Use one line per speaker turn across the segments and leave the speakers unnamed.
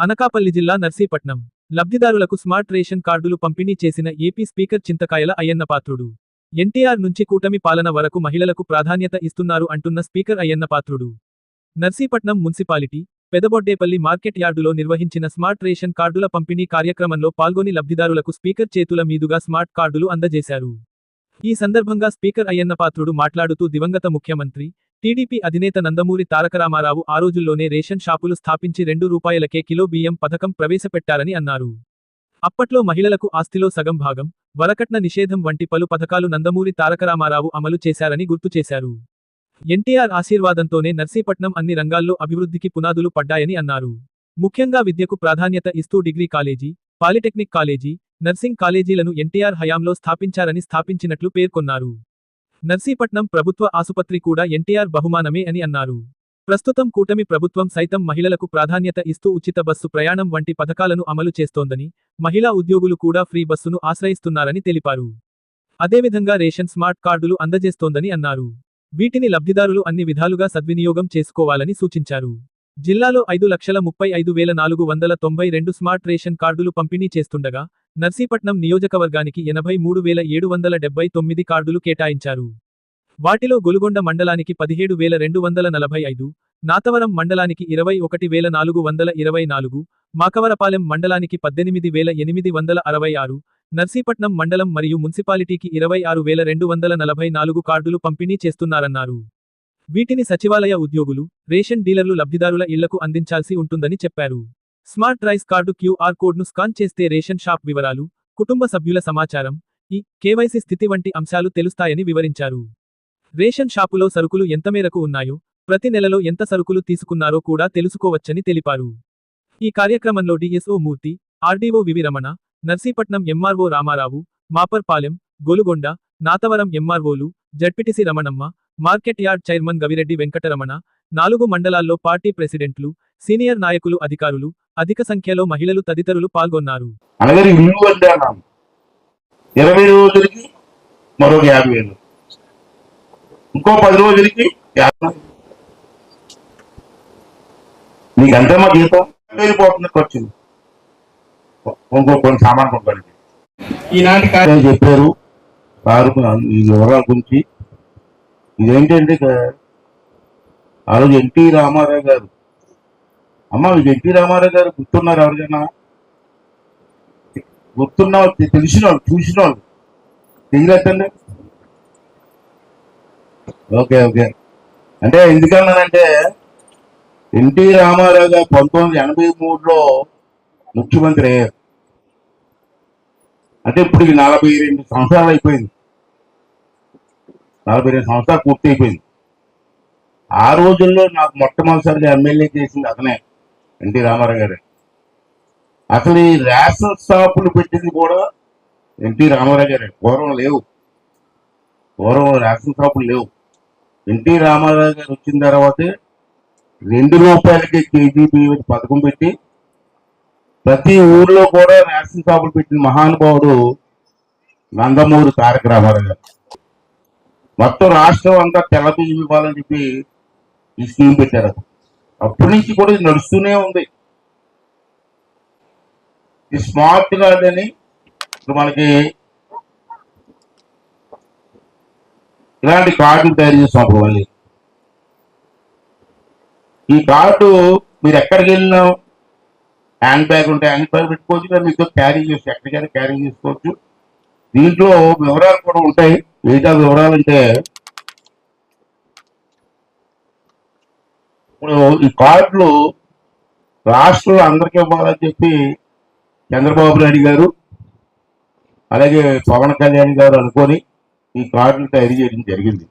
అనకాపల్లి జిల్లా నర్సీపట్నం. లబ్ధిదారులకు smart ration కార్డులు పంపిణీ చేసిన AP speaker Chintakayala Ayyannapatrudu NTR నుంచి కూటమి పాలన వరకు మహిళలకు ప్రాధాన్యత ఇస్తున్నారు అంటున్న speaker Ayyannapatrudu Narsipatnam municipality Pedaboddepalli market యార్డులో నిర్వహించిన స్మార్ట్ రేషన్ కార్డుల పంపిణీ కార్యక్రమంలో పాల్గొని లబ్ధిదారులకు స్పీకర్ చేతుల మీదుగా స్మార్ట్ కార్డులు అందజేశారు. ఈ సందర్భంగా స్పీకర్ అయ్యన్నపాత్రుడు మాట్లాడుతూ దివంగత ముఖ్యమంత్రి టీడీపీ అధినేత నందమూరి తారకరామారావు ఆ రోజుల్లోనే రేషన్ షాపులు స్థాపించి రెండు రూపాయలకే కిలో బియ్యం పథకం ప్రవేశపెట్టారని అన్నారు. అప్పట్లో మహిళలకు ఆస్తిలో సగం భాగం వరకట్న నిషేధం వంటి పలు పథకాలు నందమూరి తారకరామారావు అమలు చేశారని గుర్తు చేశారు. ఎన్టీఆర్ ఆశీర్వాదంతోనే నర్సీపట్నం అన్ని రంగాల్లో అభివృద్ధికి పునాదులు పడ్డాయని అన్నారు. ముఖ్యంగా విద్యకు ప్రాధాన్యత ఇస్తూ degree college polytechnic college nursing కాలేజీలను NTR హయాంలో స్థాపించారని స్థాపించినట్లు పేర్కొన్నారు. నర్సీపట్నం ప్రభుత్వ ఆసుపత్రి కూడా ఎన్టీఆర్ బహుమానమే అని అన్నారు. ప్రస్తుతం కూటమి ప్రభుత్వం సైతం మహిళలకు ప్రాధాన్యత ఇస్తూ ఉచిత బస్సు ప్రయాణం వంటి పథకాలను అమలు చేస్తోందని మహిళా ఉద్యోగులు కూడా ఫ్రీ బస్సును ఆశ్రయిస్తున్నారని తెలిపారు. అదేవిధంగా రేషన్ స్మార్ట్ కార్డులు అందజేస్తోందని అన్నారు. వీటిని లబ్ధిదారులు అన్ని విధాలుగా సద్వినియోగం చేసుకోవాలని సూచించారు. జిల్లాలో ఐదు లక్షల ముప్పై ఐదు వేల నాలుగు వందల తొంభై రెండు స్మార్ట్ రేషన్ కార్డులు పంపిణీ చేస్తుండగా నర్సీపట్నం నియోజకవర్గానికి ఎనభై మూడు వేల ఏడు వందల డెబ్బై తొమ్మిది కార్డులు కేటాయించారు. వాటిలో గొలుగొండ మండలానికి పదిహేడు వేల రెండు వందల నలభై ఐదు నాతవరం మండలానికి ఇరవై ఒకటి వేల నాలుగు వందల ఇరవై నాలుగు మాకవరపాలెం మండలానికి పద్దెనిమిది వేల ఎనిమిది వందల అరవై ఆరు నర్సీపట్నం మండలం మరియు మున్సిపాలిటీకి ఇరవై ఆరు వేల రెండు వందల నలభై నాలుగు కార్డులు పంపిణీ చేస్తున్నారన్నారు. వీటిని సచివాలయ ఉద్యోగులు రేషన్ డీలర్లు లబ్ధిదారుల ఇళ్ళకు అందించాల్సి ఉంటుందని చెప్పారు. స్మార్ట్ రైస్ కార్డు క్యూఆర్ కోడ్ను స్కాన్ చేస్తే రేషన్ షాప్ వివరాలు కుటుంబ సభ్యుల సమాచారం ఈ కేవైసీ స్థితి వంటి అంశాలు తెలుస్తాయని వివరించారు. రేషన్ షాపులో సరుకులు ఎంత మేరకు ఉన్నాయో ప్రతి నెలలో ఎంత సరుకులు తీసుకున్నారో కూడా తెలుసుకోవచ్చని తెలిపారు. ఈ కార్యక్రమంలో డిఎస్ఓ మూర్తి ఆర్డీఓ వివి రమణ నర్సీపట్నం ఎంఆర్ఓ రామారావు మాపర్పాలెం గొలుగొండ నాతవరం ఎంఆర్ఓలు ZPTC Ramanamma market yard chairman Gavireddy Venkataramana నాలుగు మండలాల్లో పార్టీ ప్రెసిడెంట్లు సీనియర్ నాయకులు అధికారులు అధిక సంఖ్యలో మహిళలు తదితరులు పాల్గొన్నారు.
అనగా ఇల్లు ఇరవై రోజులకి మరొక యాభై వేలు. ఇంకో పది రోజులకి జీతం? వెళ్ళిపోతుంది ఖర్చు. ఇంకో కొన్ని సామాన్ కొనుక్కోడానికి
ఈనాటి కార్య-
ఆయన చెప్పారు? ఈ వివరాల గురించి. ఇదేంటంటే ఆ రోజు ఎన్టీ రామారావు గారు అమ్మ ఎన్టీ రామారావు గారు గుర్తున్నారు ఎవరికైనా? గుర్తున్న తెలిసిన వాళ్ళు చూసిన వాళ్ళు తెలియదండి ఓకే ఓకే. అంటే ఎందుకన్నానంటే ఎన్టీ రామారావు గారు పంతొమ్మిది వందల ఎనభై మూడులో ముఖ్యమంత్రి అయ్యారు. అంటే ఇప్పుడు నలభై రెండు సంవత్సరాలు అయిపోయింది. నలభై రెండు సంవత్సరాలు పూర్తి అయిపోయింది ఆ రోజుల్లో నాకు మొట్టమొదటిసారిగా ఎమ్మెల్యే చేసింది అతనే. ఎన్టీ రామారావు గారే. అసలు ఈ రేషన్ షాపులు పెట్టింది కూడా ఎన్టీ రామారావు గారే. పూర్వం లేవు. పూర్వం రేషన్ షాపులు లేవు. ఎన్టీ రామారావు గారు వచ్చిన తర్వాతే రెండు రూపాయలకి కేజీ బియ్యం పథకం పెట్టి ప్రతి ఊర్లో కూడా రేషన్ షాపులు పెట్టిన మహానుభావుడు నందమూరి తారక రామారావు గారు. మొత్తం రాష్ట్రం అంతా తెల్ల బియ్యం ఇవ్వాలని చెప్పి ఈ స్కీమ్ పెట్టారు అప్పటి నుంచి కూడా ఇది నడుస్తూనే ఉంది. ఈ స్మార్ట్ కార్డ్ అని ఇప్పుడు మనకి ఇలాంటి కార్డులు తయారు చేస్తాం అప్పుడు మళ్ళీ. ఈ కార్డు మీరు ఎక్కడికి వెళ్ళినా హ్యాండ్ బ్యాగ్ ఉంటే హ్యాండ్ బ్యాగ్ పెట్టుకోవచ్చు లేదా మీతో క్యారీ చేసి ఎక్కడికైనా క్యారీ చేసుకోవచ్చు. దీంట్లో వివరాలు కూడా ఉంటాయి. మిగతా వివరాలు అంటే ఇప్పుడు ఈ కార్డులు రాష్ట్రంలో అందరికీ ఇవ్వాలని చెప్పి చంద్రబాబు నాయుడు గారు అలాగే పవన్ కళ్యాణ్ గారు అనుకొని ఈ కార్డులు తయారు చేయడం జరిగింది.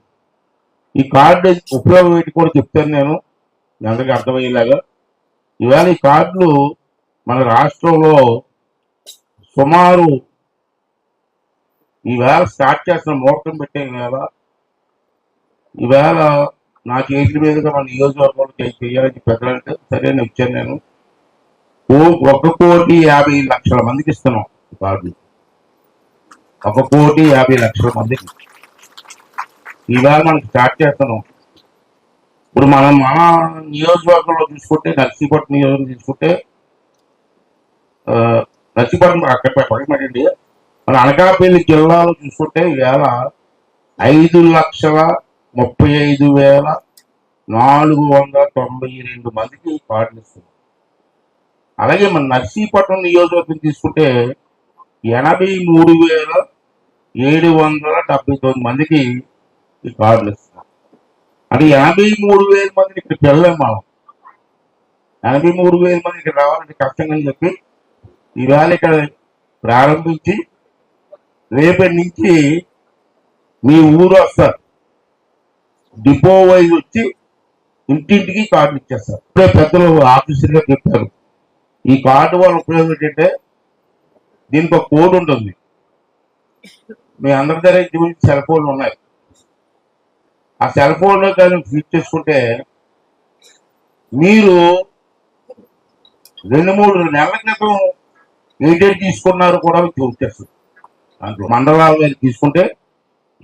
ఈ కార్డు ఉపయోగం ఏంటి కూడా చెప్తాను నేను అందరికీ అర్థమయ్యేలాగా. ఇవాళ ఈ కార్డులు మన రాష్ట్రంలో సుమారు ఈవేళ స్టార్ట్ చేసిన ముహూర్తం పెట్టే వేళ ఈవేళ నా చేతుల మీదుగా మన నియోజకవర్గంలో చేయాలని పెద్దలంటే సరే నేను ఇచ్చాను నేను. ఒక కోటి యాభై లక్షల మందికి ఇస్తున్నాం కార్డు ఒక కోటి యాభై లక్షల మందికి. ఈవేళ మనం స్టార్ట్ చేస్తున్నాం. ఇప్పుడు మనం మన నియోజకవర్గంలో చూసుకుంటే నర్సీపట్నం నియోజకవర్గం తీసుకుంటే నర్సీపట్నం అక్కడ పక్కనటండి మన అనకాపల్లి జిల్లాలో చూసుకుంటే ఇవాళ ఐదు లక్షల ముప్పై ఐదు వేల నాలుగు వందల తొంభై రెండు మందికి కార్డులు ఇస్తున్నారు అలాగే మన నర్సీపట్నం నియోజకవర్గం తీసుకుంటే ఎనభై మూడు వేల ఏడు వందల డెబ్బై తొమ్మిది మందికి ఈ కార్డులు ఇస్తున్నారు అంటే ఎనభై మూడు వేల మందిని ఇక్కడ పిల్లలేం మనం ఎనభై మూడు వేల మంది ఇక్కడ రావాలంటే కష్టంగా చెప్పి ఈవేళ ఇక్కడ ప్రారంభించి రేపటి నుంచి మీ ఊరు వస్తారు. డిపో వైజ్ వచ్చి ఇంటింటికి కార్డులు ఇచ్చేస్తారు. ఇప్పుడే పెద్దలు ఆఫీసర్గా చెప్పారు. ఈ కార్డు వల్ల ఉపయోగం ఏంటంటే దీనికి ఒక కోడ్ ఉంటుంది. మీ అందరి దగ్గర చూసి సెల్ ఫోన్లు ఉన్నాయి. ఆ సెల్ ఫోన్లో కానీ ఫిట్ చేసుకుంటే మీరు రెండు మూడు నెలల క్రితం ఏంటంటే తీసుకున్నారు కూడా మీకు వచ్చేస్తుంది దాంట్లో మండలాలు తీసుకుంటే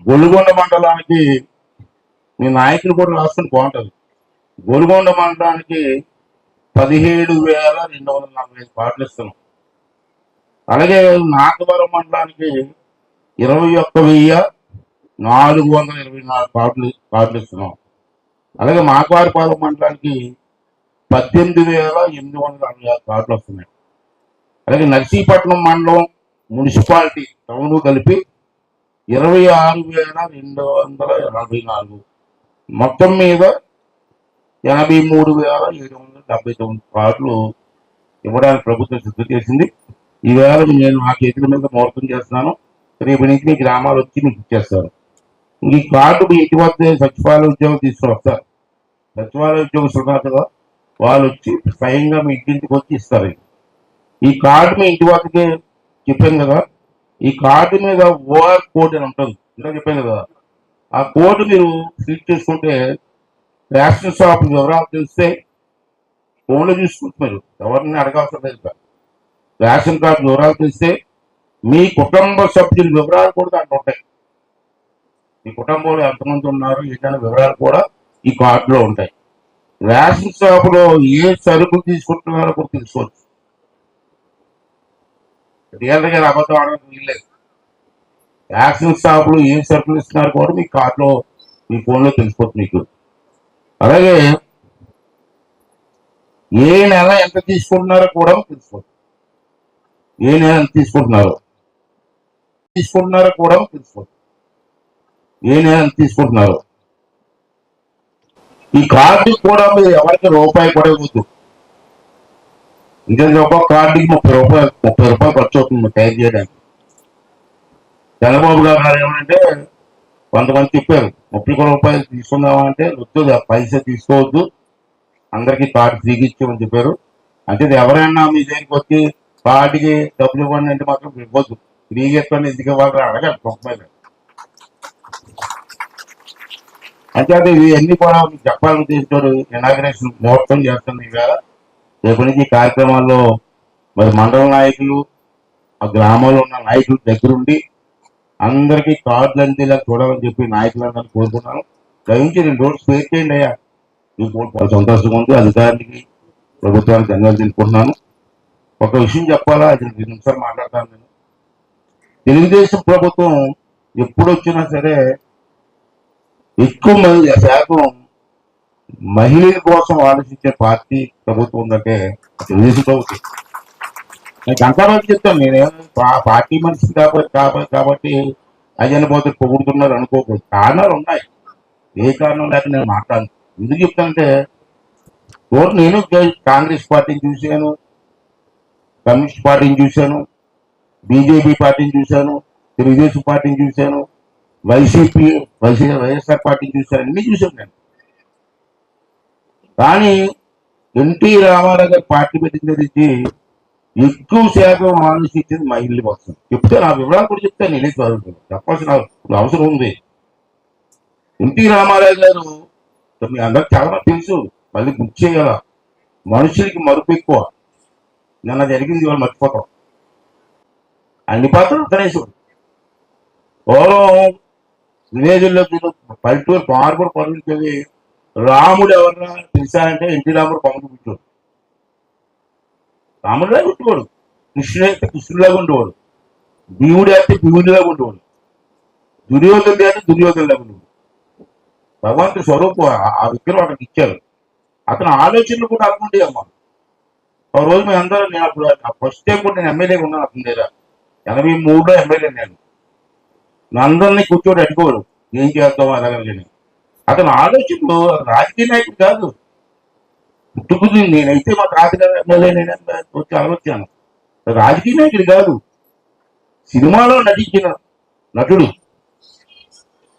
గొలుగొండ మండలానికి మీ నాయకులు కూడా రాసుకుని బాగుంటుంది. గొలుగొండ మండలానికి పదిహేడు వేల రెండు వందల నలభై ఐదు పాటలు ఇస్తున్నాం. అలాగే నాగవరం మండలానికి ఇరవై ఒక్క వెయ్యి నాలుగు వందల ఇరవై నాలుగు పాటలు పాటలు ఇస్తున్నాం. అలాగే మాకవారిపాలెం మండలానికి పద్దెనిమిది వేల ఎనిమిది వందల అరవై ఆరు కార్డులు వస్తున్నాయి. అలాగే నర్సీపట్నం మండలం మున్సిపాలిటీ టౌన్ కలిపి ఇరవై ఆరు వేల రెండు వందల ఎనభై నాలుగు మొత్తం మీద ఎనభై మూడు వేల ఏడు వందల డెబ్బై తొమ్మిది కార్లు ఇవ్వడానికి ప్రభుత్వం సిద్ధం చేసింది. ఈవేళ నేను నా చేతుల మీద ముహూర్తం చేస్తున్నాను. రేపు నుంచి మీ గ్రామాలు వచ్చి మీకు ఇచ్చేస్తాను. ఈ కార్డు మీ ఇంటి వద్ద సచివాలయ ఉద్యోగం తీసుకుని వస్తారు సచివాలయ ఉద్యోగం ఉన్నారు వాళ్ళు వచ్చి స్వయంగా మీ ఇంటింటికి వచ్చి ఇస్తారు. ఈ కార్డు మీ ఇంటి వద్దకే చెప్పాను కదా. ఈ కార్డు మీద ఓఆర్ కోడ్ అని ఉంటుంది. ఇంకా చెప్పాను కదా. ఆ కోడ్ మీరు క్లిక్ చేసుకుంటే రేషన్ షాప్ వివరాలు తెలిస్తే ఫోన్లో చూసుకుంటున్నారు. ఎవరిని అడగాల్సిన లేదు రేషన్ కార్డు వివరాలు తెలిస్తే మీ కుటుంబ సభ్యుల వివరాలు కూడా దాంట్లో ఉంటాయి. మీ కుటుంబంలో ఎంతమంది ఉన్నారు ఏంటనే వివరాలు కూడా ఈ కార్డులో ఉంటాయి. రేషన్ షాపులో ఏ సరుకులు తీసుకుంటున్నారో కూడా తెలుసుకోవచ్చు. రియల్గా అబద్ధం ఆడడం వీల్లేదు. రేషన్ షాపులో ఏం సరుకులు ఇస్తున్నారు కూడా మీ కార్డులో మీ ఫోన్లో తెలిసిపోతుంది మీకు. అలాగే ఏ నెల ఎంత తీసుకుంటున్నారో కూడా తెలుసుకోవచ్చు ఏ నెల ఎంత తీసుకుంటున్నారో. తీసుకుంటున్నారో కూడా తెలుసుకోవచ్చు ఏ నెల ఎంత తీసుకుంటున్నారో. ఈ కార్డు కూడా మీరు ఎవరికి రూపాయి కూడా ఇవ్వద్దు. ఇంకా ఒక్కొక్క కార్డుకి ముప్పై రూపాయలు ముప్పై రూపాయలు ఖర్చు అవుతుంది తయారు చేయడానికి. చంద్రబాబు గారు గారు ఏమంటే కొంతమంది చెప్పారు ముప్పై రూపాయలు తీసుకుందామంటే వద్దు పైసా తీసుకోవద్దు అందరికీ కార్డు ఫ్రీగా ఇచ్చామని చెప్పారు. అంటే ఎవరైనా మీ దగ్గరికి వచ్చి కార్డుకి డబ్బులు ఇవ్వండి అంటే మాత్రం ఇవ్వద్దు. ఫ్రీగా ఇవ్వండి ఎందుకు ఇవ్వాలి అడగాలి రూపాయలు అంటే అది ఇవన్నీ కూడా మీకు చెప్పాలని ఉద్దేశించారు ఇనాగ్రేషన్ ముహూర్తం చేస్తుంది ఇవాళ. రేపటి నుంచి కార్యక్రమాల్లో మరి మండల నాయకులు ఆ గ్రామంలో ఉన్న నాయకులు దగ్గరుండి అందరికీ కార్డులు అందేలా చూడాలని చెప్పి నాయకులందరూ కోరుకున్నాను దయించి రెండు రోజులు స్పేర్ చేయండి అయ్యా మీకు చాలా సంతోషంగా ఉంది. అధికారానికి ప్రభుత్వానికి ధన్యవాదాలు తెలుపుకుంటున్నాను. ఒక విషయం చెప్పాలా? అది రెండు నిమిషాలు మాట్లాడతాను నేను. తెలుగుదేశం ప్రభుత్వం ఎప్పుడు వచ్చినా సరే ఎక్కువ మంది శాతం మహిళల కోసం ఆలోచించే పార్టీ ప్రభుత్వం ఉందంటే తెలుగుదేశం ప్రభుత్వం. నేను అంతవరకు చెప్తాను. నేనేం పా- పార్టీ మనిషి కాబట్టి కాబట్టి కాబట్టి అజన పోతే పొగుడుతున్నారు అనుకోకూడదు కారణాలు ఉన్నాయి. ఏ కారణం లేక నేను మాట్లాడను. ఎందుకు చెప్తానంటే ఓ నేను కాంగ్రెస్ పార్టీని చూశాను కమ్యూనిస్ట్ పార్టీని చూశాను బీజేపీ పార్టీని చూశాను తెలుగుదేశం పార్టీని చూశాను వైసీపీ వైసీ వైఎస్ఆర్ పార్టీని చూశాను అన్ని చూశాను నేను. కానీ ఎన్టీ రామారావు గారి పార్టీ పెట్టిన నుంచి ఎక్కువ శాతం మా ఇల్లు కోసం చెప్తే నా వివరాలు కూడా చెప్తాను నేనే చదువుతాను చెప్పాల్సిన అవసరం ఉంది. ఎన్టీ రామారావు గారు మీ అందరికి చాలా తెలుసు. మళ్ళీ గుర్తు చేయాల మనుషులకి మరుపు ఎక్కువ. నిన్న జరిగింది ఇవాళ మర్చిపోతాం. అన్ని పాత్రలు గణేశుడు పూర్వం విలేజ్లో పల్లెటూరు మార్పుడు పనులు రాముడు ఎవరన్నా తెలిసా అంటే ఎన్టీ రాముడు పమ్మడు కూర్చోడు రాముడిలాగా ఉండేవాడు కృష్ణుడు అయితే కృష్ణుడిలాగా ఉండేవాడు భీముడు అయితే భీముడిలాగా ఉండేవాడు దుర్యోధనుడు అయితే దుర్యోధనులాగా ఉండేవాడు భగవంతుడి స్వరూపం ఆ- విగ్రహం అక్కడికి ఇచ్చారు అతని ఆలోచనలు కూడా అనుకుంటే అమ్మా ఒక రోజు మేము అందరం నేను అప్పుడు ఫస్ట్ టైం కూడా నేను ఎమ్మెల్యేగా ఉన్నాను అతని దగ్గర ఎనభై మూడులో ఎమ్మెల్యే నేను అందరినీ కూర్చోడు అడుకోడు ఏం చేద్దాం అలాగని అతని ఆలోచనలు రాజకీయ నాయకుడు కాదు పుట్టుకుది నేనైతే మా తాతగారు ఎమ్మెల్యే నేను వచ్చి ఆలోచించాను రాజకీయ నాయకుడు కాదు. సినిమాలో నటించిన నటుడు.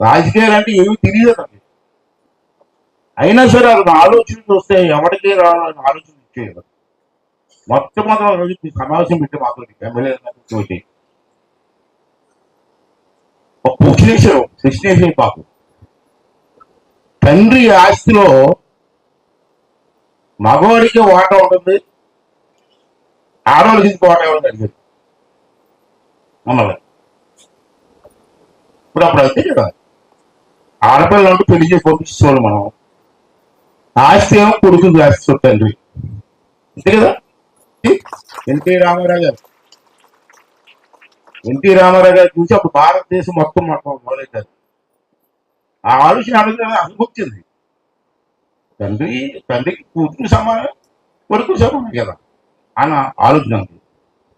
రాజకీయాలు అంటే ఏమీ తెలియదు అతనికి. అయినా సరే అతను ఆలోచన చూస్తే ఎవరికే రావాలని ఆలోచన ఇచ్చేది మొట్టమొదటి సమావేశం పెట్టి మాకు ఎమ్మెల్యే వచ్చి ఒక కృష్ణేశ్వరం కృష్ణేశ్వరి పాపం తండ్రి ఆస్తిలో మగవాడికి వాటా ఉంటుంది ఆడవాళ్ళకి ఇంకో వాటా ఉంటుంది అడిగారు మమ్మల్ని. ఇప్పుడు అప్పుడు అయితే కదా. ఆడపిల్లలు ఉంటే పెళ్ళి చేసి పంపించేవాళ్ళు మనం. ఆస్తి ఏమో కొడుకు ఆస్తి తండ్రి. అంతే కదా? ఎన్టీ రామారావు గారు. ఎన్టీ రామారావు గారు చూసి అప్పుడు భారతదేశం మొత్తం మొత్తం మొదలెట్టారు ఆ ఆలోచన అడుగుతున్న అనుభూతింది తండ్రి తండ్రికి కూతురు సమానం కొడుకు సమానం కదా. అని ఆలోచన ఉంది.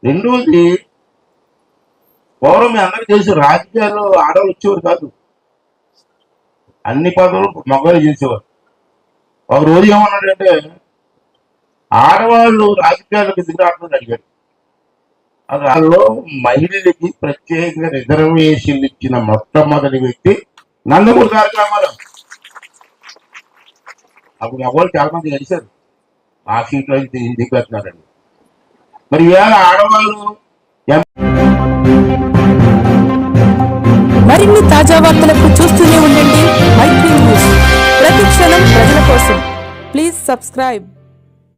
రెండవది పూర్వం మీ అందరికీ తెలుసు రాజకీయాల్లో ఆడవాళ్ళు వచ్చేవారు కాదు. అన్ని పదవులు మగవాళ్ళు చేసేవారు. ఒక రోజు ఏమన్నాడంటే ఆడవాళ్ళు రాజకీయాలకు దిగరాటం అడిగాడు. అది వాళ్ళలో మహిళలకి ప్రత్యేకంగా రిజర్వేషన్లు ఇచ్చిన మొట్టమొదటి వ్యక్తి నందమూరి తారక రామారావు అప్పుడు ఎవరు చాలా మంది కలిశారు ఆ సీట్లో దిగుతున్నారండి మరి ఈవేళ ఆడవాళ్ళు
మరిన్ని తాజా వార్తలకు చూస్తూనే ఉండండి మైత్రి న్యూస్. ప్రతి క్షణం ప్రజల కోసం. Please subscribe.